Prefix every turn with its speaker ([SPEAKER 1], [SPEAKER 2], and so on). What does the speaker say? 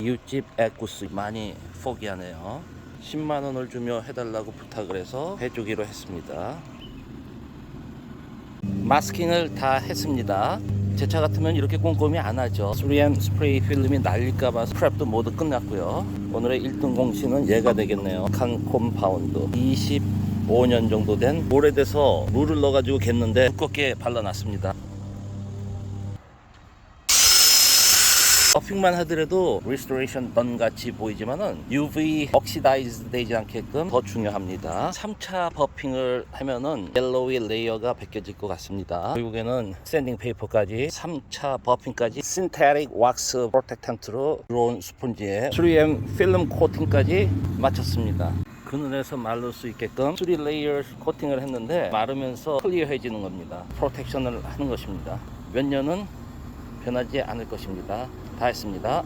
[SPEAKER 1] 이웃집 애구스 많이 포기하네요. 10만 원을 주며 해달라고 부탁을 해서 해주기로 했습니다. 마스킹을 다 했습니다. 제 차 같으면 이렇게 꼼꼼히 안 하죠. 3M 스프레이 필름이 날릴까봐 스크랩도 모두 끝났고요. 오늘의 1등 공신은 얘가 되겠네요. 칸 콤파운드. 25년 정도 된 오래돼서 물을 넣어가지고 겠는데 두껍게 발라놨습니다. 버핑만 하더라도 리스토레이션 던 같이 보이지만은 UV 억시다이즈 되지 않게끔 더 중요합니다. 3차 버핑을 하면은 옐로우의 레이어가 벗겨질 것 같습니다. 결국에는 샌딩 페이퍼까지 3차 버핑까지 신테릭 왁스 프로텍턴트로 들어온 스펀지에 3M 필름 코팅까지 마쳤습니다. 그늘에서 마를 수 있게끔 3 레이어 코팅을 했는데 마르면서 클리어해지는 겁니다. 프로텍션을 하는 것입니다. 몇 년은 변하지 않을 것입니다. 다 했습니다.